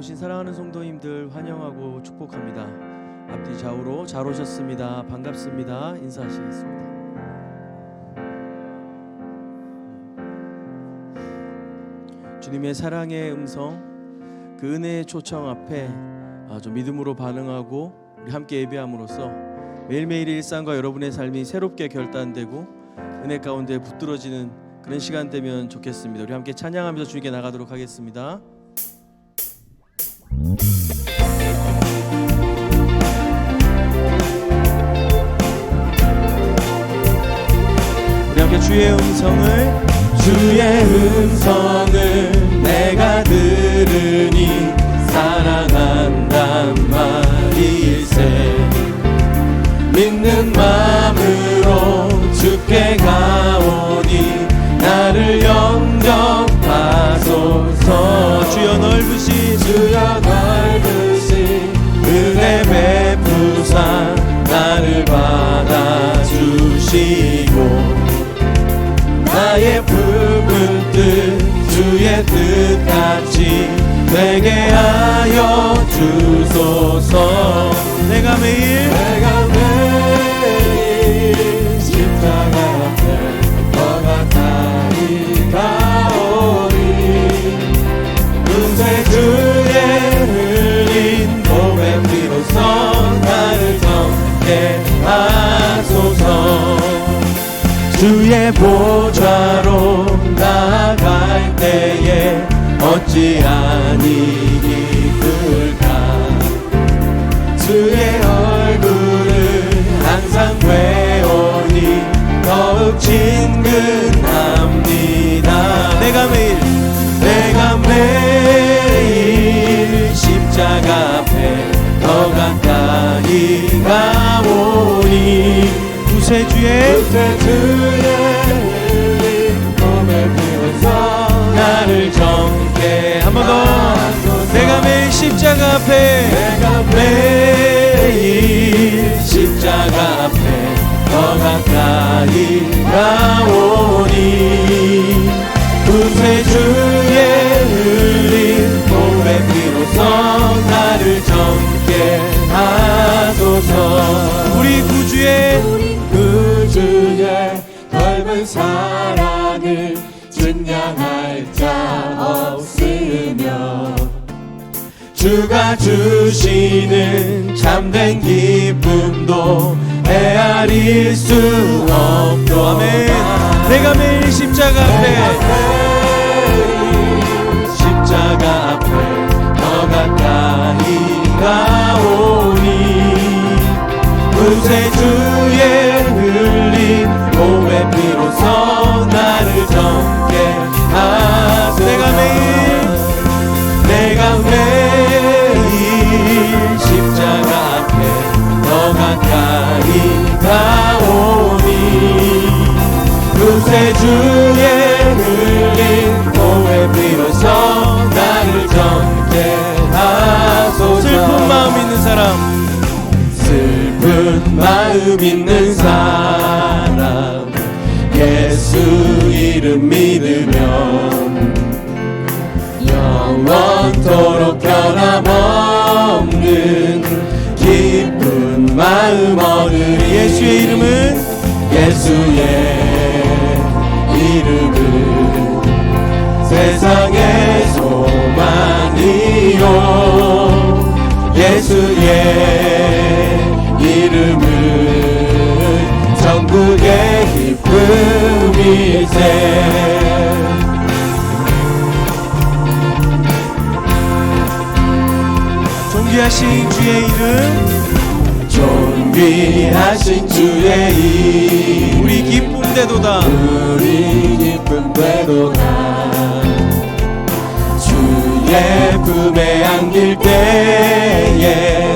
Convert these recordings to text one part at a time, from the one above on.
나오신 사랑하는 성도님들 환영하고 축복합니다. 앞뒤 좌우로 잘 오셨습니다. 반갑습니다. 인사하시겠습니다. 주님의 사랑의 음성, 그 은혜의 초청 앞에 아주 믿음으로 반응하고 우리 함께 예배함으로써 매일매일 일상과 여러분의 삶이 새롭게 결단되고 은혜 가운데 붙들어지는 그런 시간 되면 좋겠습니다. 우리 함께 찬양하면서 주님께 나가도록 하겠습니다. 우리 함께 주의 음성을 주의 음성을 내가 들으니 넓으신 주여 넓으신 은혜 베푸사 나를 받아주시고 나의 붉은 뜻 주의 뜻같이 되게 하여 주소서. 내가 매일 내가 주의 보좌로 나아갈 때에 어찌하니 기쁠까? 주의 얼굴을 항상 외우니 더욱 친근합니다. 내가 매일 내가 매일 십자가 앞에 더 가까이 가오니. 구세주의 앞에 내가 매일 십자가 앞에 더 가까이 가오니 구세주 주시는 참된 기쁨도 헤아릴 수 없도 아멘. 내가 매일 십자가 앞에 십자가 앞에 더 가까이 가오니. 구세주의 구세주의 흘린 몸의 피로써 나를 정케 하소서. 슬픈 마음 있는 사람. 슬픈 마음 있는 존귀하신 주의 이름. 존귀하신 주의 이름. 우리 기쁨대도다. 우리 기쁨대도다. 주의 품에 안길 때에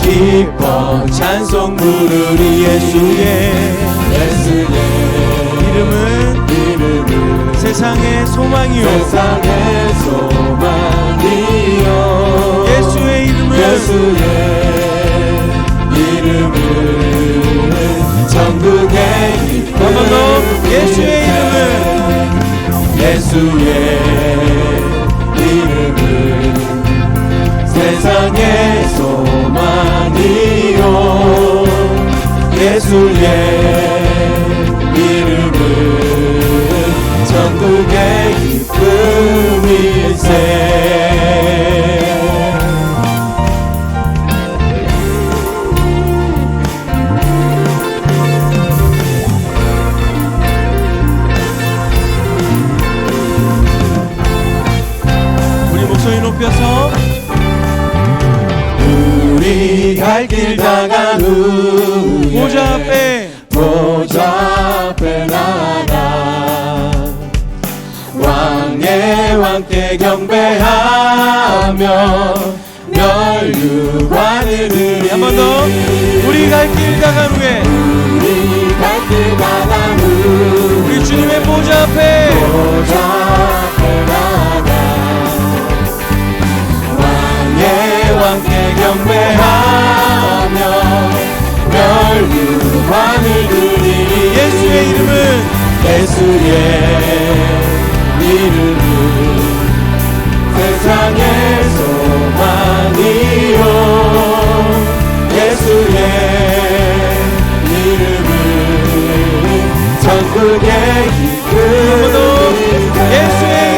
기뻐 찬송 부르리 예수의 예수의 이름은 이름은 세상의 소망이요. 세상의 소망이 기쁨 한번 더 예수의 이름은 예수의 이름은 세상의 소망이요. 예수의 이름은 전국의 기쁨일세 갈길 다간 후에 보좌 앞에. 보좌 앞에 나가. 왕의 왕께 경배하며 멸류관을 드리 한번 더. 우리 갈길 다간 후에. 우리 갈길 다간 후 우리 주님의 보좌 앞에. 보좌 앞에 나가 예수의 이름은 세상의 소망이요. 예수의 이름은 한번더 기쁨 예수의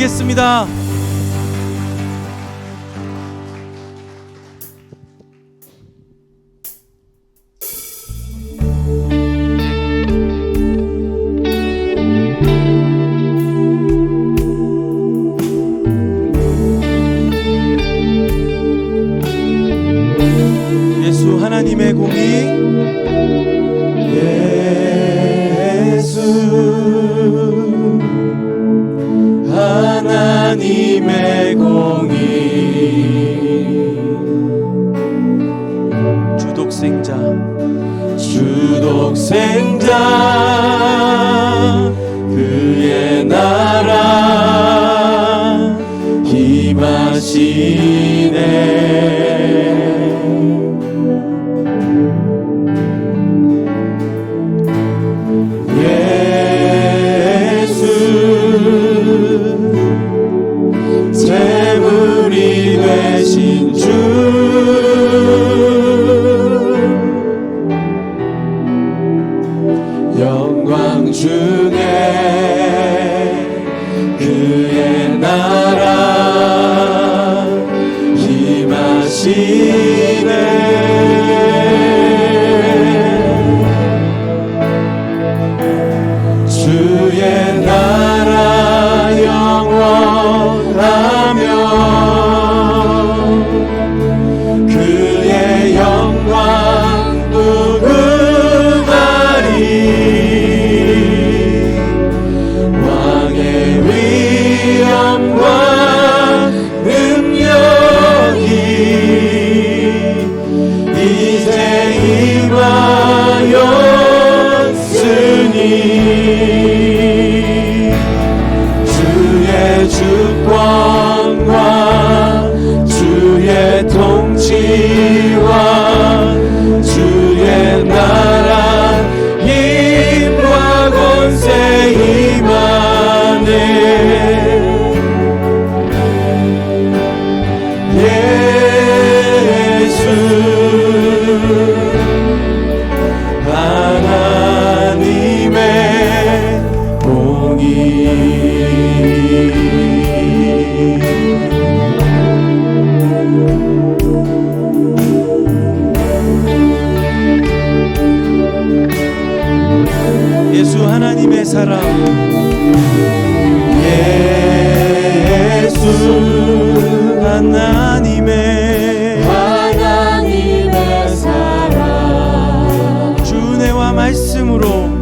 드리겠습니다 독생자 주 독생자 그의 나라 힘하시네 was. 사람. 예수 하나님의 하나님의 사랑. 주내와 말씀으로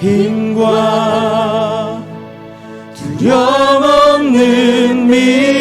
힘과 두려움 없는 믿음.